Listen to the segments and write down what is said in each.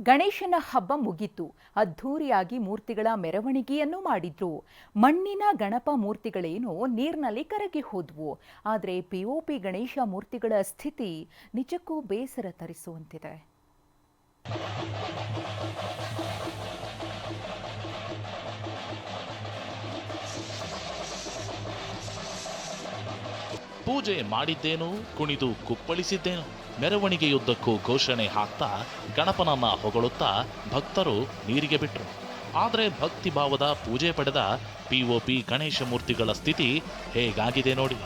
ಗಣೇಶನ ಹಬ್ಬ ಮುಗಿತು. ಅದ್ಧೂರಿಯಾಗಿ ಮೂರ್ತಿಗಳ ಮೆರವಣಿಗೆಯನ್ನು ಮಾಡಿದ್ರು. ಮಣ್ಣಿನ ಗಣಪ ಮೂರ್ತಿಗಳೇನೋ ನೀರಿನಲ್ಲಿ ಕರಗಿ ಹೋದ್ವು. ಆದರೆ ಪಿಒಪಿ ಗಣೇಶ ಮೂರ್ತಿಗಳ ಸ್ಥಿತಿ ನಿಜಕ್ಕೂ ಬೇಸರ ತರಿಸುವಂತಿದೆ. ಪೂಜೆ ಮಾಡಿದ್ದೇನು, ಕುಣಿದು ಕುಪ್ಪಳಿಸಿದ್ದೇನು. ಮೆರವಣಿಗೆಯುದ್ದಕ್ಕೂ ಘೋಷಣೆ ಹಾಕ್ತಾ ಗಣಪನನ್ನ ಹೊಗಳುತ್ತಾ ಭಕ್ತರು ನೀರಿಗೆ ಬಿಟ್ರು. ಆದರೆ ಭಕ್ತಿ ಭಾವದ ಪೂಜೆ ಪಡೆದ ಪಿಒಪಿ ಗಣೇಶ ಮೂರ್ತಿಗಳ ಸ್ಥಿತಿ ಹೇಗಾಗಿದೆ ನೋಡಿ.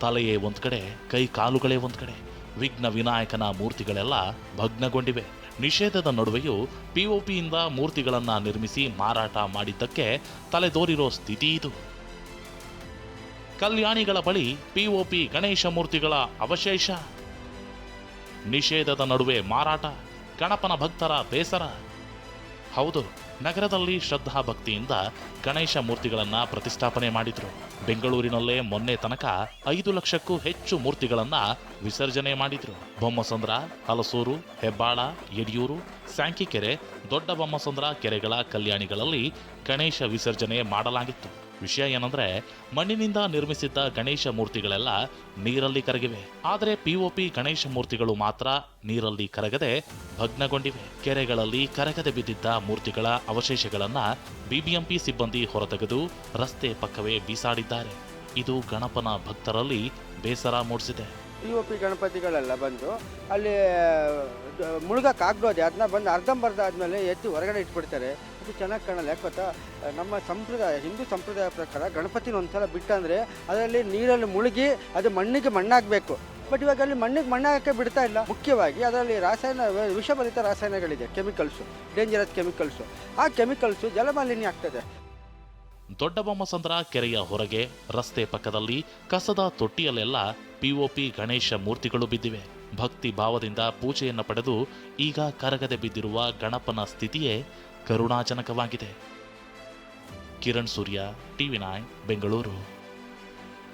ತಲೆಯೇ ಒಂದ್ ಕಡೆ ಕೈ ಕಾಲುಗಳೇ ಒಂದ್ ಕಡೆ ವಿಘ್ನ ವಿನಾಯಕನ ಮೂರ್ತಿಗಳೆಲ್ಲ ಭಗ್ನಗೊಂಡಿವೆ. ನಿಷೇಧದ ನಡುವೆಯೂ ಪಿಒಪಿಯಿಂದ ಮೂರ್ತಿಗಳನ್ನ ನಿರ್ಮಿಸಿ ಮಾರಾಟ ಮಾಡಿದ್ದಕ್ಕೆ ತಲೆದೋರಿರೋ ಸ್ಥಿತಿ ಇದು. ಕಲ್ಯಾಣಿಗಳ ಬಳಿ ಪಿಒಪಿ ಗಣೇಶ ಮೂರ್ತಿಗಳ ಅವಶೇಷ. ನಿಷೇಧದ ನಡುವೆ ಮಾರಾಟ, ಗಣಪನ ಭಕ್ತರ ಬೇಸರ. ಹೌದು, ನಗರದಲ್ಲಿ ಶ್ರದ್ಧಾ ಭಕ್ತಿಯಿಂದ ಗಣೇಶ ಮೂರ್ತಿಗಳನ್ನ ಪ್ರತಿಷ್ಠಾಪನೆ ಮಾಡಿದ್ರು. ಬೆಂಗಳೂರಿನಲ್ಲೇ ಮೊನ್ನೆ ತನಕ ಐದು ಲಕ್ಷಕ್ಕೂ ಹೆಚ್ಚು ಮೂರ್ತಿಗಳನ್ನ ವಿಸರ್ಜನೆ ಮಾಡಿದ್ರು. ಬೊಮ್ಮಸಂದ್ರ, ಹಲಸೂರು, ಹೆಬ್ಬಾಳ, ಯಡಿಯೂರು, ಸ್ಯಾಂಕಿಕೆರೆ, ದೊಡ್ಡ ಬೊಮ್ಮಸಂದ್ರ ಕೆರೆಗಳ ಕಲ್ಯಾಣಿಗಳಲ್ಲಿ ಗಣೇಶ ವಿಸರ್ಜನೆ ಮಾಡಲಾಗಿತ್ತು. ವಿಷಯ ಏನಂದ್ರೆ, ಮಣ್ಣಿನಿಂದ ನಿರ್ಮಿಸಿದ್ದ ಗಣೇಶ ಮೂರ್ತಿಗಳೆಲ್ಲ ನೀರಲ್ಲಿ ಕರಗಿವೆ. ಆದರೆ ಪಿಒಪಿ ಗಣೇಶ ಮೂರ್ತಿಗಳು ಮಾತ್ರ ನೀರಲ್ಲಿ ಕರಗದೆ ಭಗ್ನಗೊಂಡಿವೆ. ಕೆರೆಗಳಲ್ಲಿ ಕರಗದೆ ಬಿದ್ದಿದ್ದ ಮೂರ್ತಿಗಳ ಅವಶೇಷಗಳನ್ನ ಬಿಬಿಎಂಪಿ ಸಿಬ್ಬಂದಿ ಹೊರತೆಗೆದು ರಸ್ತೆ ಪಕ್ಕವೇ ಬೀಸಾಡಿದ್ದಾರೆ. ಇದು ಗಣಪನ ಭಕ್ತರಲ್ಲಿ ಬೇಸರ ಮೂಡಿಸಿದೆ. ಪಿ ಒ ಪಿ ಗಣಪತಿಗಳೆಲ್ಲ ಬಂದು ಅಲ್ಲಿ ಮುಳುಗಕ್ಕೆ ಆಗ್ಬೋದೆ ಅದನ್ನ ಬಂದು ಅರ್ಧಂಬರ್ಧ ಆದಮೇಲೆ ಎತ್ತಿ ಹೊರಗಡೆ ಇಟ್ಬಿಡ್ತಾರೆ. ಅದು ಚೆನ್ನಾಗಿ ಕಾಣಲ್ಲ, ಯಾಕೆ ನಮ್ಮ ಸಂಪ್ರದಾಯ, ಹಿಂದೂ ಸಂಪ್ರದಾಯ ಪ್ರಕಾರ ಗಣಪತಿನ ಒಂದ್ಸಲ ಬಿಟ್ಟಂದರೆ ಅದರಲ್ಲಿ ನೀರಲ್ಲಿ ಮುಳುಗಿ ಅದು ಮಣ್ಣಿಗೆ ಮಣ್ಣಾಗಬೇಕು. ಬಟ್ ಇವಾಗ ಅಲ್ಲಿ ಮಣ್ಣಿಗೆ ಮಣ್ಣಾಗಕ್ಕೆ ಬಿಡ್ತಾ ಇಲ್ಲ. ಮುಖ್ಯವಾಗಿ ಅದರಲ್ಲಿ ರಾಸಾಯನ, ವಿಷಭರಿತ ರಾಸಾಯನಗಳಿದೆ, ಕೆಮಿಕಲ್ಸು ಡೇಂಜರಸ್ ಕೆಮಿಕಲ್ಸು ಆ ಕೆಮಿಕಲ್ಸು ಜಲಮಾಲಿನ್ಯ ಆಗ್ತದೆ. ದೊಡ್ಡಬೊಮ್ಮಸಂದ್ರ ಕೆರೆಯ ಹೊರಗೆ, ರಸ್ತೆ ಪಕ್ಕದಲ್ಲಿ ಕಸದ ತೊಟ್ಟಿಯಲ್ಲೆಲ್ಲ ಪಿಒಪಿ ಗಣೇಶ ಮೂರ್ತಿಗಳು ಬಿದ್ದಿವೆ. ಭಕ್ತಿ ಭಾವದಿಂದ ಪೂಜೆಯನ್ನು ಪಡೆದು ಈಗ ಕರಗದೆ ಬಿದ್ದಿರುವ ಗಣಪನ ಸ್ಥಿತಿಯೇ ಕರುಣಾಜನಕವಾಗಿದೆ. Kiran Surya TV nine, Bengaluru.